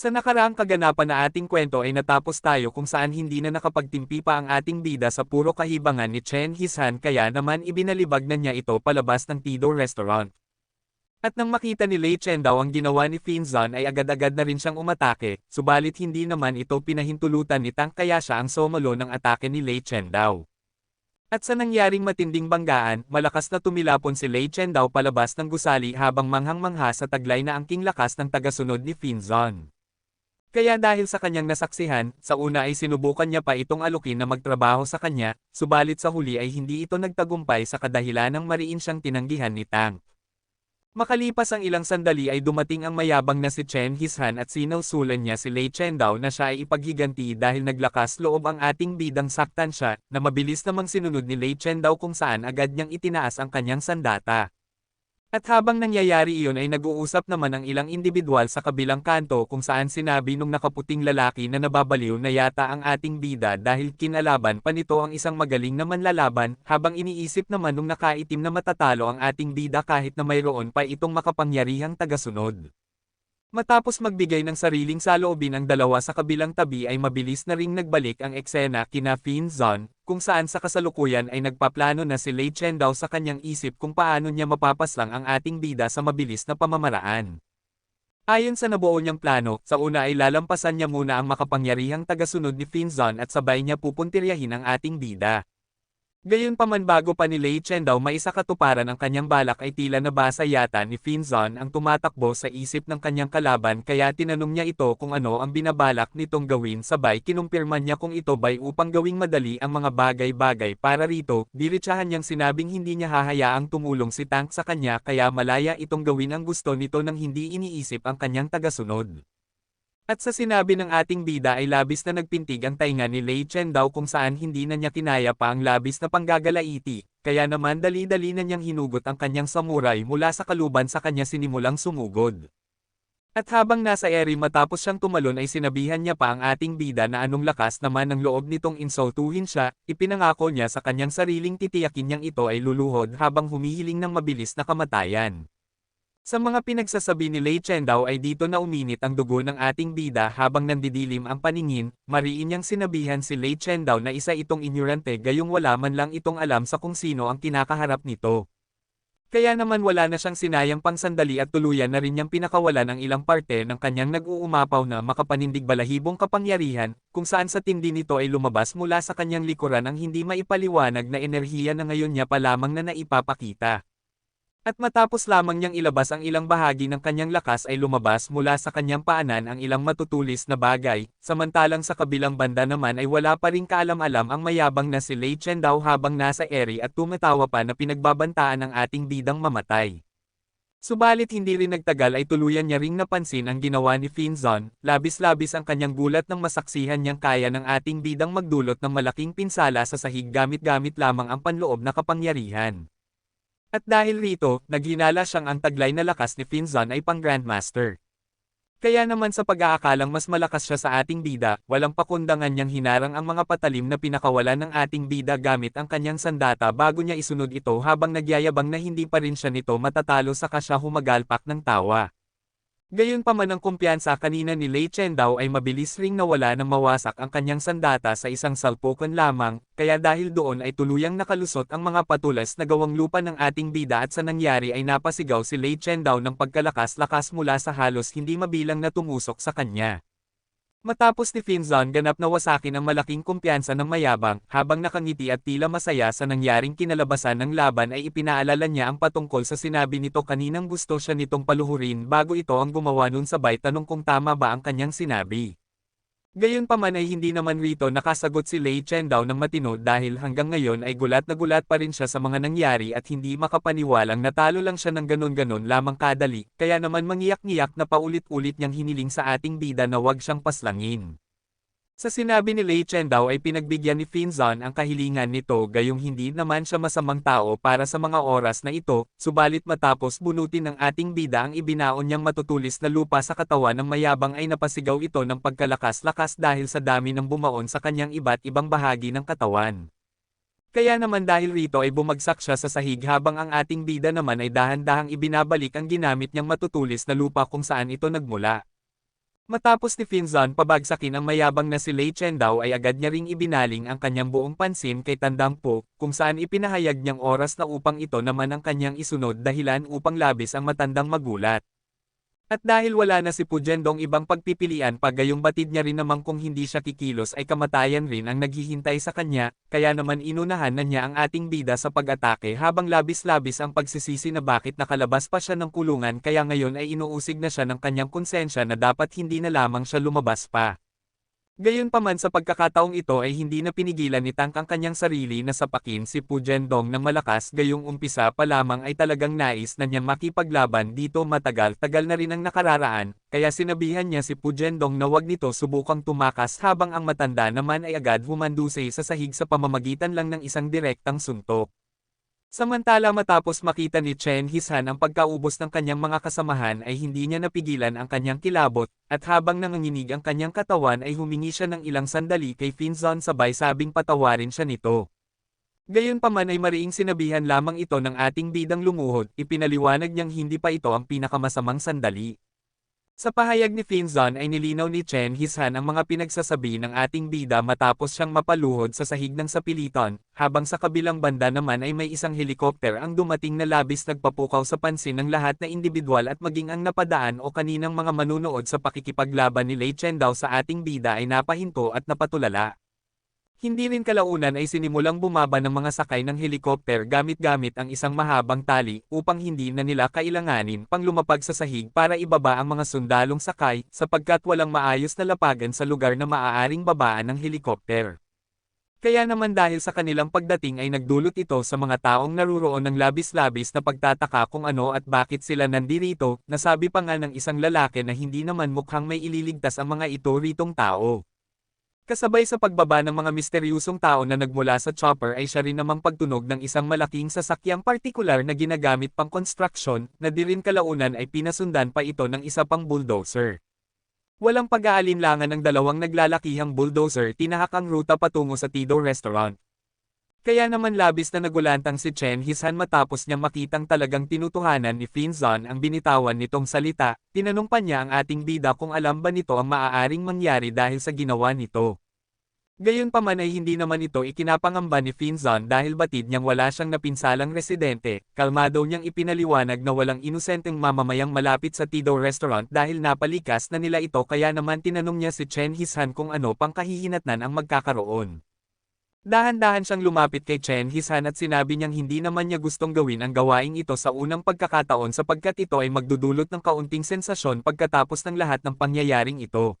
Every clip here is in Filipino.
Sa nakaraang kaganapan na ating kwento ay natapos tayo kung saan hindi na nakapagtimpi pa ang ating bida sa puro kahibangan ni Chen Hishan kaya naman ibinalibag na niya ito palabas ng Tido Restaurant. At nang makita ni Lei Chen daw ang ginawa ni Finzon ay agad-agad na rin siyang umatake, subalit hindi naman ito pinahintulutan ni Tang kaya siya ang somalo ng atake ni Lei Chen daw. At sa nangyaring matinding banggaan, malakas na tumilapon si Lei Chen daw palabas ng gusali habang manghang-mangha sa taglay na angking lakas ng tagasunod ni Finzon. Kaya dahil sa kanyang nasaksihan, sa una ay sinubukan niya pa itong alukin na magtrabaho sa kanya, subalit sa huli ay hindi ito nagtagumpay sa kadahilan ng mariin siyang tinanggihan ni Tang. Makalipas ang ilang sandali ay dumating ang mayabang na si Chen Hishan at sinausulan niya si Lei Chen daw na siya ay ipaghiganti dahil naglakas loob ang ating bidang saktan siya, na mabilis namang sinunod ni Lei Chen daw kung saan agad niyang itinaas ang kanyang sandata. At habang nangyayari iyon ay nag-uusap naman ang ilang individual sa kabilang kanto kung saan sinabi nung nakaputing lalaki na nababaliw na yata ang ating bida dahil kinalaban pa nito ang isang magaling na manlalaban, habang iniisip naman nung nakaitim na matatalo ang ating bida kahit na mayroon pa itong makapangyarihang tagasunod. Matapos magbigay ng sariling saloobin ang dalawa sa kabilang tabi ay mabilis na ring nagbalik ang eksena kina Fin Zon, kung saan sa kasalukuyan ay nagpaplano na si Lei Chen daw sa kanyang isip kung paano niya mapapaslang ang ating bida sa mabilis na pamamaraan. Ayon sa nabuo niyang plano, sa una ay lalampasan niya muna ang makapangyarihang tagasunod ni Fin Zon at sabay niya pupuntiryahin ang ating bida. Gayunpaman bago pa ni Lei Chen daw maisakatuparan ang kanyang balak ay tila nabasa yata ni Finzon ang tumatakbo sa isip ng kanyang kalaban kaya tinanong niya ito kung ano ang binabalak nitong gawin sabay kinumpirman niya kung ito ba'y upang gawing madali ang mga bagay-bagay para rito, diretsahan niyang sinabing hindi niya hahayaang tumulong si Tank sa kanya kaya malaya itong gawin ang gusto nito nang hindi iniisip ang kanyang tagasunod. At sa sinabi ng ating bida ay labis na nagpintig ang tainga ni Lei Chen daw kung saan hindi na niya kinaya pa ang labis na panggagalaiti, kaya naman dali-dali na niyang hinugot ang kanyang samurai mula sa kaluban sa kanya sinimulang sumugod. At habang nasa eri matapos siyang tumalon ay sinabihan niya pa ang ating bida na anong lakas naman ng loob nitong insultuhin siya, ipinangako niya sa kanyang sariling titiyakin niyang ito ay luluhod habang humihiling ng mabilis na kamatayan. Sa mga pinagsasabi ni Lei Chen daw ay dito na uminit ang dugo ng ating bida habang nandidilim ang paningin, mariin niyang sinabihan si Lei Chen daw na isa itong ignorante gayong wala man lang itong alam sa kung sino ang kinakaharap nito. Kaya naman wala na siyang sinayang pang sandali at tuluyan na rin niyang pinakawalan ang ilang parte ng kanyang nag-uumapaw na makapanindig balahibong kapangyarihan, kung saan sa tindi nito ay lumabas mula sa kanyang likuran ang hindi maipaliwanag na enerhiya na ngayon niya pa lamang na naipapakita. At matapos lamang niyang ilabas ang ilang bahagi ng kanyang lakas ay lumabas mula sa kanyang paanan ang ilang matutulis na bagay, samantalang sa kabilang banda naman ay wala pa rin kaalam-alam ang mayabang na si Lei Chen daw habang nasa eri at tumatawa pa na pinagbabantaan ng ating bidang mamatay. Subalit hindi rin nagtagal ay tuluyan niya ring napansin ang ginawa ni Finzon, labis-labis ang kanyang gulat nang masaksihan niyang kaya ng ating bidang magdulot ng malaking pinsala sa sahig gamit-gamit lamang ang panloob na kapangyarihan. At dahil rito, naghinala siyang ang taglay na lakas ni Finzon ay pang Grandmaster. Kaya naman sa pag-aakalang mas malakas siya sa ating bida, walang pakundangan niyang hinarang ang mga patalim na pinakawalan ng ating bida gamit ang kanyang sandata bago niya isunod ito habang nagyayabang na hindi pa rin siya nito matatalo sa kasya humagalpak ng tawa. Gayon pa man ang kumpiyansa kanina ni Lei Chen daw ay mabilis ring nawala nang mawasak ang kanyang sandata sa isang salpukan lamang, kaya dahil doon ay tuluyang nakalusot ang mga patulas na gawang lupa ng ating bida at sa nangyari ay napasigaw si Lei Chen daw ng pagkalakas-lakas mula sa halos hindi mabilang na tumusok sa kanya. Matapos ni Finzon ganap na wasakin ang malaking kumpiyansa ng mayabang, habang nakangiti at tila masaya sa nangyaring kinalabasan ng laban ay ipinaalala niya ang patungkol sa sinabi nito kaninang gusto siya nitong paluhurin bago ito ang gumawa nun sabay tanong kung tama ba ang kanyang sinabi. Gayunpaman ay hindi naman rito nakasagot si Lei Chen daw ng matino dahil hanggang ngayon ay gulat na gulat pa rin siya sa mga nangyari at hindi makapaniwalang natalo lang siya ng ganon-ganon lamang kadali, kaya naman mangiyak-ngiyak na paulit-ulit niyang hiniling sa ating bida na wag siyang paslangin. Sa sinabi ni Lei Chen daw ay pinagbigyan ni Finzon ang kahilingan nito gayong hindi naman siya masamang tao para sa mga oras na ito, subalit matapos bunutin ng ating bida ang ibinaon niyang matutulis na lupa sa katawan ng mayabang ay napasigaw ito ng pagkalakas-lakas dahil sa dami ng bumaon sa kanyang iba't ibang bahagi ng katawan. Kaya naman dahil rito ay bumagsak siya sa sahig habang ang ating bida naman ay dahan-dahang ibinabalik ang ginamit niyang matutulis na lupa kung saan ito nagmula. Matapos ni Finzon pabagsakin ang mayabang na si Lei Chen daw ay agad niya ring ibinaling ang kanyang buong pansin kay Tandang Po, kung saan ipinahayag niyang oras na upang ito naman ang kanyang isunod dahilan upang labis ang matandang magulat. At dahil wala na si Pujendong ibang pagpipilian pa gayong batid niya rin namang kung hindi siya kikilos ay kamatayan rin ang naghihintay sa kanya, kaya naman inunahan na niya ang ating bida sa pag-atake habang labis-labis ang pagsisisi na bakit nakalabas pa siya ng kulungan kaya ngayon ay inuusig na siya ng kanyang konsensya na dapat hindi na lamang siya lumabas pa. Gayunpaman sa pagkakataong ito ay hindi na pinigilan ni Tang ang kanyang sarili na sapakin si Pujendong ng malakas gayong umpisa pa lamang ay talagang nais na niyang makipaglaban dito matagal-tagal na rin ang nakararaan, kaya sinabihan niya si Pujendong na wag nito subukang tumakas habang ang matanda naman ay agad humandusay sa sahig sa pamamagitan lang ng isang direktang suntok. Samantala matapos makita ni Chen Hishan ang pagkaubos ng kanyang mga kasamahan ay hindi niya napigilan ang kanyang kilabot, at habang nanganginig ang kanyang katawan ay humingi siya ng ilang sandali kay Finzon sabay sabing patawarin siya nito. Gayunpaman ay mariing sinabihan lamang ito ng ating bidang lumuhod, ipinaliwanag niyang hindi pa ito ang pinakamasamang sandali. Sa pahayag ni Finzon ay nilinaw ni Chen Hishan ang mga pinagsasabi ng ating bida matapos siyang mapaluhod sa sahig ng sapiliton, habang sa kabilang banda naman ay may isang helikopter ang dumating na labis nagpapukaw sa pansin ng lahat na individual at maging ang napadaan o kaninang mga manunood sa pakikipaglaban ni Lei Chen daw sa ating bida ay napahinto at napatulala. Hindi rin kalaunan ay sinimulang bumaba ng mga sakay ng helikopter gamit-gamit ang isang mahabang tali upang hindi na nila kailanganin pang lumapag sa sahig para ibaba ang mga sundalong sakay sapagkat walang maayos na lapagan sa lugar na maaaring babaan ng helikopter. Kaya naman dahil sa kanilang pagdating ay nagdulot ito sa mga taong naruroon ng labis-labis na pagtataka kung ano at bakit sila nandirito, nasabi pa nga ng isang lalaki na hindi naman mukhang may ililigtas ang mga ito ritong tao. Kasabay sa pagbaba ng mga misteryusong tao na nagmula sa chopper ay siya rin namang pagtunog ng isang malaking sasakyang partikular na ginagamit pang construction, na di rin kalaunan ay pinasundan pa ito ng isa pang bulldozer. Walang pag-aalinlangan ng dalawang naglalakihang bulldozer tinahak ang ruta patungo sa Tido Restaurant. Kaya naman labis na nagulantang si Chen Hishan matapos niyang makitang talagang tinutuhanan ni Finzon ang binitawan nitong salita, tinanong pa niya ang ating bida kung alam ba nito ang maaaring mangyari dahil sa ginawa nito. Gayunpaman ay hindi naman ito ikinapangamba ni Finzon dahil batid niyang wala siyang napinsalang residente, kalmado niyang ipinaliwanag na walang inosenteng mamamayang malapit sa Tido Restaurant dahil napalikas na nila ito kaya naman tinanong niya si Chen Hishan kung ano pang kahihinatnan ang magkakaroon. Dahan-dahan siyang lumapit kay Chen Hishan at sinabi niyang hindi naman niya gustong gawin ang gawaing ito sa unang pagkakataon sapagkat ito ay magdudulot ng kaunting sensasyon pagkatapos ng lahat ng pangyayaring ito.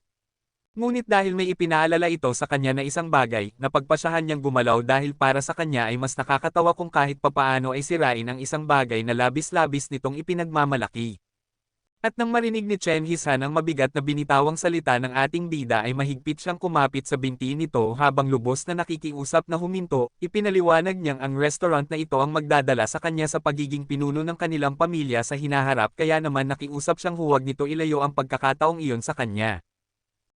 Ngunit dahil may ipinaalala ito sa kanya na isang bagay, napagpasyahan niyang gumalaw dahil para sa kanya ay mas nakakatawa kung kahit papaano ay sirain ang isang bagay na labis-labis nitong ipinagmamalaki. At nang marinig ni Chen Hishan ang mabigat na binitawang salita ng ating bida ay mahigpit siyang kumapit sa binti nito habang lubos na nakikiusap na huminto, ipinaliwanag niyang ang restaurant na ito ang magdadala sa kanya sa pagiging pinuno ng kanilang pamilya sa hinaharap kaya naman nakiusap siyang huwag nito ilayo ang pagkakataong iyon sa kanya.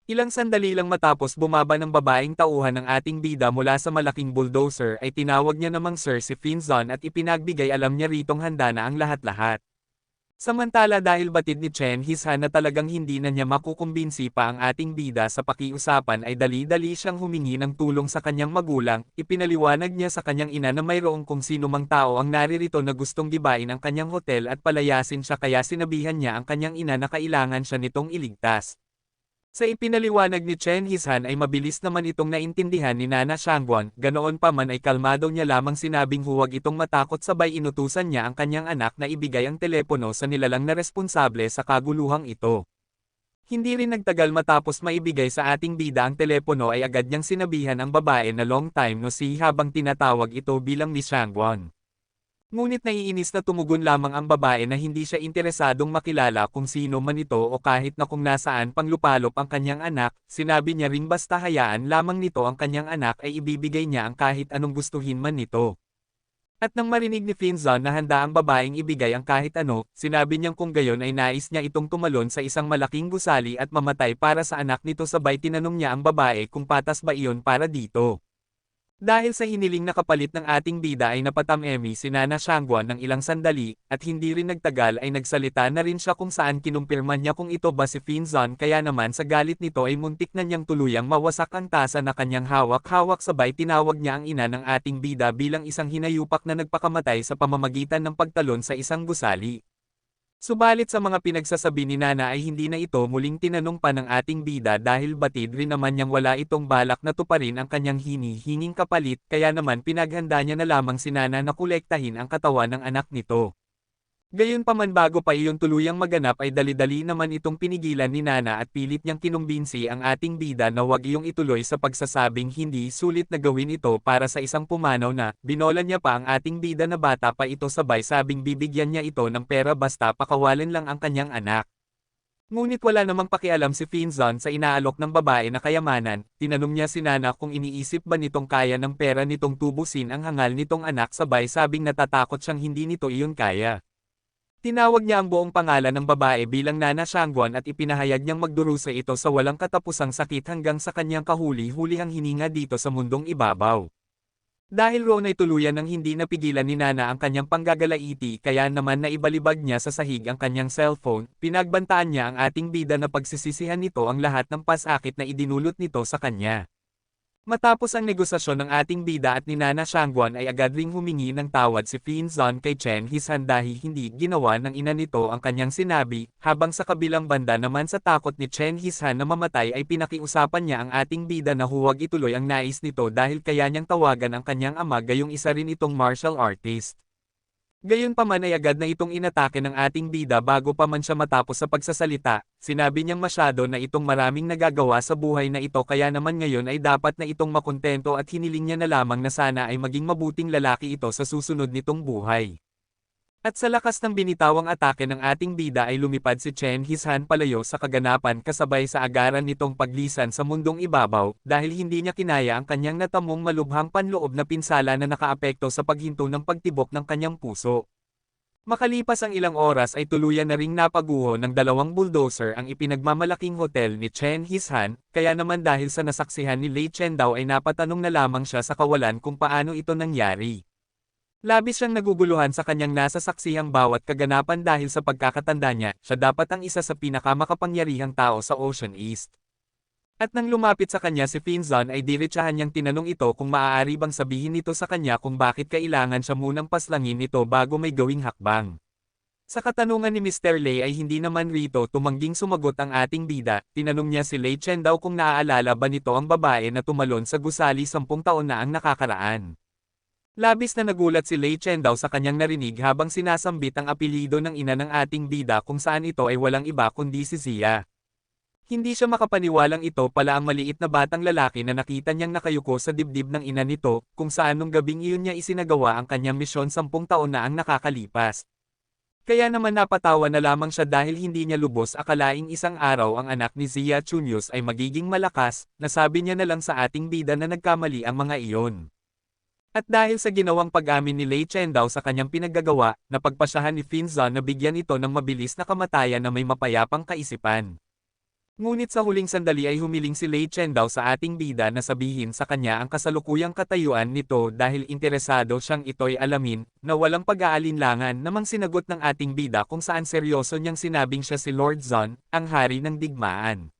Ilang sandali lang matapos bumaba ng babaeng tauhan ng ating bida mula sa malaking bulldozer ay tinawag niya namang Sir si Finzon at ipinagbigay alam niya ritong handa na ang lahat-lahat. Samantala dahil batid ni Chen Hishan na talagang hindi na niya makukumbinsi pa ang ating bida sa pakiusapan ay dali-dali siyang humingi ng tulong sa kanyang magulang, ipinaliwanag niya sa kanyang ina na mayroong kung sino mang tao ang naririto na gustong gibain ang kanyang hotel at palayasin siya kaya sinabihan niya ang kanyang ina na kailangan siya nitong iligtas. Sa ipinaliwanag ni Chen Hishan ay mabilis naman itong naintindihan ni Nana Shangguan, ganoon pa man ay kalmado niya lamang sinabing huwag itong matakot sabay inutusan niya ang kanyang anak na ibigay ang telepono sa nilalang na responsable sa kaguluhang ito. Hindi rin nagtagal matapos maibigay sa ating bida ang telepono ay agad niyang sinabihan ang babae na long time no see habang tinatawag ito bilang Miss Shangguan. Ngunit naiinis na tumugon lamang ang babae na hindi siya interesadong makilala kung sino man ito o kahit na kung nasaan panglupalop ang kanyang anak, sinabi niya ring basta hayaan lamang nito ang kanyang anak ay ibibigay niya ang kahit anong gustuhin man nito. At nang marinig ni Finzon na handa ang babaeng ibigay ang kahit ano, sinabi niyang kung gayon ay nais niya itong tumalon sa isang malaking gusali at mamatay para sa anak nito sabay tinanong niya ang babae kung patas ba iyon para dito. Dahil sa hiniling na kapalit ng ating bida ay napatamemi si Nana Shangguan ng ilang sandali, at hindi rin nagtagal ay nagsalita na rin siya kung saan kinumpirman niya kung ito ba si Finzon kaya naman sa galit nito ay muntik na niyang tuluyang mawasak ang tasa na kanyang hawak-hawak sabay tinawag niya ang ina ng ating bida bilang isang hinayupak na nagpakamatay sa pamamagitan ng pagtalon sa isang gusali. Subalit sa mga pinagsasabi ni Nana ay hindi na ito muling tinanong pa ng ating bida dahil batid rin naman niyang wala itong balak na tuparin ang kanyang hinihinging kapalit kaya naman pinaghanda niya na lamang si Nana na kolektahin ang katawan ng anak nito. Gayunpaman bago pa iyon tuluyang maganap ay dali-dali naman itong pinigilan ni Nana at pilit niyang kinumbinsi ang ating bida na huwag iyong ituloy sa pagsasabing hindi sulit na gawin ito para sa isang pumanaw na, binolan niya pa ang ating bida na bata pa ito sabay sabing bibigyan niya ito ng pera basta pakawalan lang ang kanyang anak. Ngunit wala namang pakialam si Finzon sa inaalok ng babae na kayamanan, tinanong niya si Nana kung iniisip ba nitong kaya ng pera nitong tubusin ang hangal nitong anak sabay sabing natatakot siyang hindi nito iyon kaya. Tinawag niya ang buong pangalan ng babae bilang Nana Shangguan at ipinahayag niyang magdurusa ito sa walang katapusang sakit hanggang sa kanyang kahuli-hulihang hininga dito sa mundong ibabaw. Dahil roon ay tuluyan ng hindi napigilan ni Nana ang kanyang panggagalaiti kaya naman naibalibag niya sa sahig ang kanyang cellphone, pinagbantaan niya ang ating bida na pagsisisihan nito ang lahat ng pasakit na idinulot nito sa kanya. Matapos ang negosasyon ng ating bida at ni Nana Shangguan ay agad ring humingi ng tawad si Finzon kay Chen Hisan dahil hindi ginawa ng ina nito ang kanyang sinabi, habang sa kabilang banda naman sa takot ni Chen Hisan na mamatay ay pinakiusapan niya ang ating bida na huwag ituloy ang nais nito dahil kaya niyang tawagan ang kanyang ama gayong isa rin itong martial artist. Gayunpaman ay agad na itong inatake ng ating bida bago pa man siya matapos sa pagsasalita, sinabi niyang masyado na itong maraming nagagawa sa buhay na ito kaya naman ngayon ay dapat na itong makontento at hiniling niya na lamang na sana ay maging mabuting lalaki ito sa susunod nitong buhay. At sa lakas ng binitawang atake ng ating bida ay lumipad si Chen Hishan palayo sa kaganapan kasabay sa agaran nitong paglisan sa mundong ibabaw dahil hindi niya kinaya ang kanyang natamong malubhang panloob na pinsala na nakaapekto sa paghinto ng pagtibok ng kanyang puso. Makalipas ang ilang oras ay tuluyan na ring napaguho ng dalawang bulldozer ang ipinagmamalaking hotel ni Chen Hishan, kaya naman dahil sa nasaksihan ni Lei Chen daw ay napatanong na lamang siya sa kawalan kung paano ito nangyari. Labis siyang naguguluhan sa kanyang nasasaksihang bawat kaganapan dahil sa pagkakatanda niya, siya dapat ang isa sa pinakamakapangyarihang tao sa Ocean East. At nang lumapit sa kanya si Finzon ay diretsahan niyang tinanong ito kung maaari bang sabihin nito sa kanya kung bakit kailangan siya munang paslangin ito bago may gawing hakbang. Sa katanungan ni Mr. Lei ay hindi naman rito tumangging sumagot ang ating bida, tinanong niya si Lei Chen daw kung naaalala ba nito ang babae na tumalon sa gusali sampung taon na ang nakakaraan. Labis na nagulat si Lei Chen daw sa kanyang narinig habang sinasambit ang apelido ng ina ng ating bida kung saan ito ay walang iba kundi si Zia. Hindi siya makapaniwalang ito pala ang maliit na batang lalaki na nakita niyang nakayuko sa dibdib ng ina nito, kung saan nung gabing iyon niya isinagawa ang kanyang misyon sampung taon na ang nakakalipas. Kaya naman napatawa na lamang siya dahil hindi niya lubos akalaing isang araw ang anak ni Zia Chunius ay magiging malakas, nasabi niya na lang sa ating bida na nagkamali ang mga iyon. At dahil sa ginawang pag-amin ni Lei Chen daw sa kanyang pinaggagawa, napagpasyahan ni Finzon na bigyan ito ng mabilis na kamatayan na may mapayapang kaisipan. Ngunit sa huling sandali ay humiling si Lei Chen daw sa ating bida na sabihin sa kanya ang kasalukuyang katayuan nito dahil interesado siyang ito'y alamin, na walang pag-aalinlangan namang sinagot ng ating bida kung saan seryoso niyang sinabing siya si Lord Zon, ang hari ng digmaan.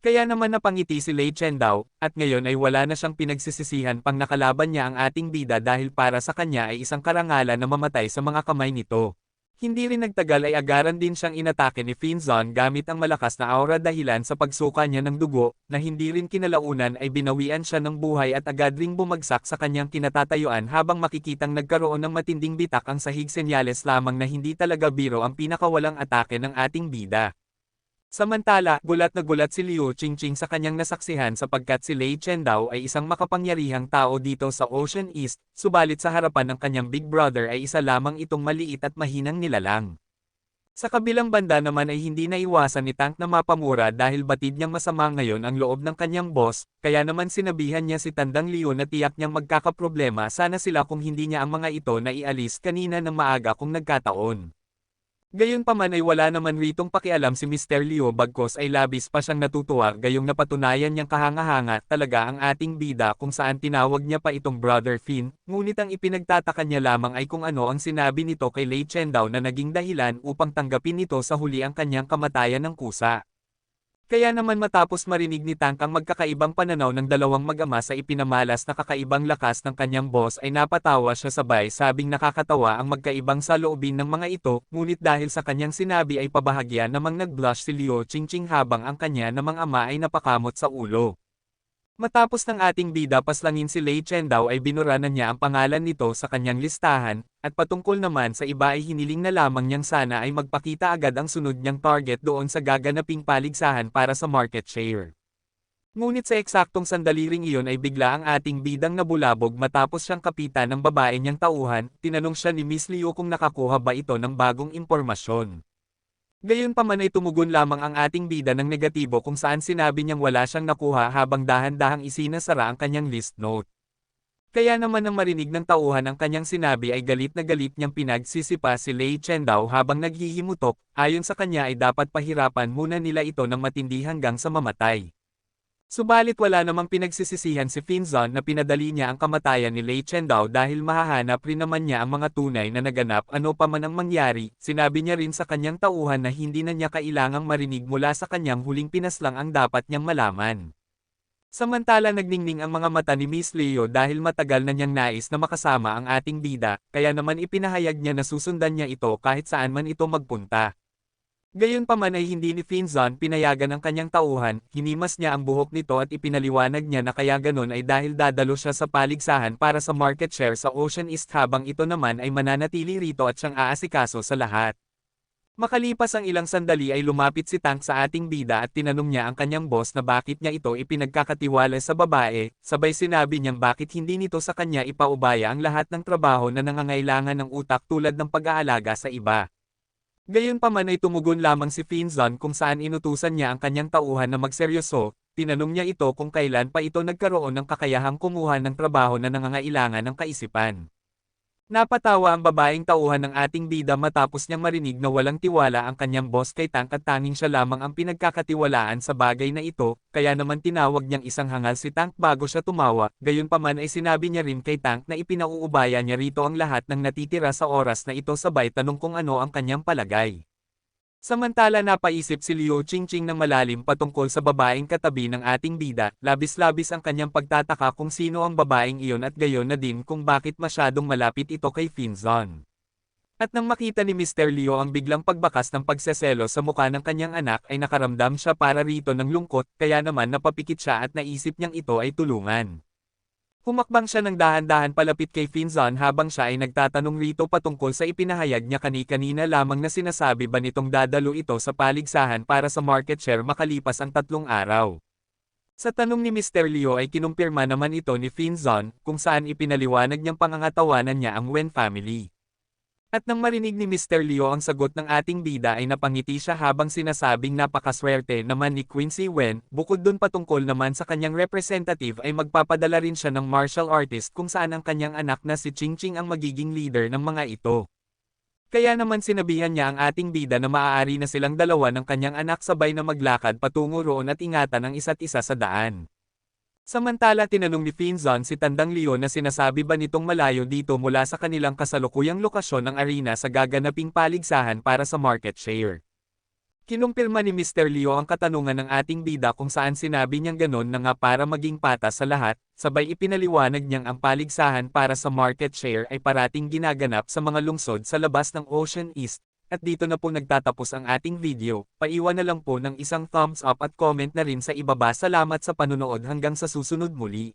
Kaya naman napangiti si Lei Chen daw, at ngayon ay wala na siyang pinagsisisihan pang nakalaban niya ang ating bida dahil para sa kanya ay isang karangalan na mamatay sa mga kamay nito. Hindi rin nagtagal ay agaran din siyang inatake ni Finzon gamit ang malakas na aura dahilan sa pagsuka niya ng dugo, na hindi rin kinalaunan ay binawian siya ng buhay at agad ring bumagsak sa kanyang kinatatayuan habang makikitang nagkaroon ng matinding bitak ang sahig senyales lamang na hindi talaga biro ang pinakawalang atake ng ating bida. Samantala, gulat na gulat si Liu Qingqing sa kanyang nasaksihan sapagkat si Lei Chen daw ay isang makapangyarihang tao dito sa Ocean East, subalit sa harapan ng kanyang big brother ay isa lamang itong maliit at mahinang nilalang. Sa kabilang banda naman ay hindi naiwasan ni Tank na mapamura dahil batid niyang masama ngayon ang loob ng kanyang boss, kaya naman sinabihan niya si Tandang Liu na tiyak niyang magkakaproblema sana sila kung hindi niya ang mga ito na ialis kanina ng maaga kung nagkataon. Gayunpaman ay wala naman ritong pakialam si Mr. Leo bagkos ay labis pa siyang natutuwa gayong napatunayan niyang kahanga-hanga talaga ang ating bida kung saan tinawag niya pa itong Brother Finn, ngunit ang ipinagtataka niya lamang ay kung ano ang sinabi nito kay Lei Chen daw na naging dahilan upang tanggapin nito sa huli ang kanyang kamatayan ng kusa. Kaya naman matapos marinig ni Tank ang magkakaibang pananaw ng dalawang mag-ama sa ipinamalas na kakaibang lakas ng kanyang boss ay napatawa siya sabay sabing nakakatawa ang magkaibang saloobin ng mga ito, ngunit dahil sa kanyang sinabi ay pabahagya namang nag-blush si Liu Qingqing habang ang kanya namang ama ay napakamot sa ulo. Matapos ng ating bida paslangin si Lei Chen daw ay binura na niya ang pangalan nito sa kanyang listahan, at patungkol naman sa iba ay hiniling na lamang niyang sana ay magpakita agad ang sunod niyang target doon sa gaganaping paligsahan para sa market share. Ngunit sa eksaktong sandali iyon ay bigla ang ating bidang nabulabog matapos siyang kapitan ng babae niyang tauhan, tinanong siya ni Miss Liu kung nakakuha ba ito ng bagong impormasyon. Gayunpaman ay tumugon lamang ang ating bida ng negatibo kung saan sinabi niyang wala siyang nakuha habang dahan-dahang isinasara ang kanyang list note. Kaya naman nang marinig ng tauhan ang kanyang sinabi ay galit na galit niyang pinagsisipa si Lei Chen daw habang naghihimutok, ayon sa kanya ay dapat pahirapan muna nila ito ng matindi hanggang sa mamatay. Subalit wala namang pinagsisisihan si Finzon na pinadali niya ang kamatayan ni Lei Chen daw dahil mahahanap rin naman niya ang mga tunay na naganap ano pa man ang mangyari, sinabi niya rin sa kanyang tauhan na hindi na niya kailangang marinig mula sa kanyang huling pinaslang ang dapat niyang malaman. Samantala nagningning ang mga mata ni Miss Leo dahil matagal na niyang nais na makasama ang ating bida, kaya naman ipinahayag niya na susundan niya ito kahit saan man ito magpunta. Gayunpaman ay hindi ni Finzon pinayagan ang kanyang tauhan, hinimas niya ang buhok nito at ipinaliwanag niya na kaya ganon ay dahil dadalo siya sa paligsahan para sa market share sa Ocean East habang ito naman ay mananatili rito at siyang aasikaso sa lahat. Makalipas ang ilang sandali ay lumapit si Tank sa ating bida at tinanong niya ang kanyang boss na bakit niya ito ipinagkakatiwala sa babae, sabay sinabi niyang bakit hindi nito sa kanya ipaubaya ang lahat ng trabaho na nangangailangan ng utak tulad ng pag-aalaga sa iba. Gayunpaman ay tumugon lamang si Finzon kung saan inutusan niya ang kanyang tauhan na magseryoso, tinanong niya ito kung kailan pa ito nagkaroon ng kakayahang kumuha ng trabaho na nangangailangan ng kaisipan. Napatawa ang babaeng tauhan ng ating bida matapos niyang marinig na walang tiwala ang kanyang boss kay Tank at tanging siya lamang ang pinagkakatiwalaan sa bagay na ito, kaya naman tinawag niyang isang hangal si Tank bago siya tumawa, gayunpaman ay sinabi niya rin kay Tank na ipinauubaya niya rito ang lahat ng natitira sa oras na ito sabay tanong kung ano ang kanyang palagay. Samantala napaisip si Liu Qingqing ng malalim patungkol sa babaeng katabi ng ating bida, labis-labis ang kanyang pagtataka kung sino ang babaeng iyon at gayon na din kung bakit masyadong malapit ito kay Finzon. At nang makita ni Mr. Leo ang biglang pagbakas ng pagseselo sa mukha ng kanyang anak ay nakaramdam siya para rito ng lungkot kaya naman napapikit siya at naisip niyang ito ay tulungan. Humakbang siya ng dahan-dahan palapit kay Finzon habang siya ay nagtatanong rito patungkol sa ipinahayag niya kani-kanina lamang na sinasabi ba nitong dadalo ito sa paligsahan para sa market share makalipas ang tatlong araw. Sa tanong ni Mr. Leo ay kinumpirma naman ito ni Finzon kung saan ipinaliwanag niyang pangangatawanan niya ang Wen family. At nang marinig ni Mr. Leo ang sagot ng ating bida ay napangiti siya habang sinasabing napakaswerte naman ni Quincy Wen, bukod dun patungkol naman sa kanyang representative ay magpapadala rin siya ng martial artist kung saan ang kanyang anak na si Ching Ching ang magiging leader ng mga ito. Kaya naman sinabihan niya ang ating bida na maaari na silang dalawa ng kanyang anak sabay na maglakad patungo roon at ingatan ang isa't isa sa daan. Samantala tinanong ni Finzon si Tandang Leon na sinasabi ba nitong malayo dito mula sa kanilang kasalukuyang lokasyon ng arena sa gaganaping paligsahan para sa market share. Kinumpirma ni Mr. Leo ang katanungan ng ating bida kung saan sinabi niyang ganon na nga para maging patas sa lahat, sabay ipinaliwanag niyang ang paligsahan para sa market share ay parating ginaganap sa mga lungsod sa labas ng Ocean East, at dito na po nagtatapos ang ating video, paiwan na lang po ng isang thumbs up at comment na rin sa ibaba. Salamat sa panunood hanggang sa susunod muli.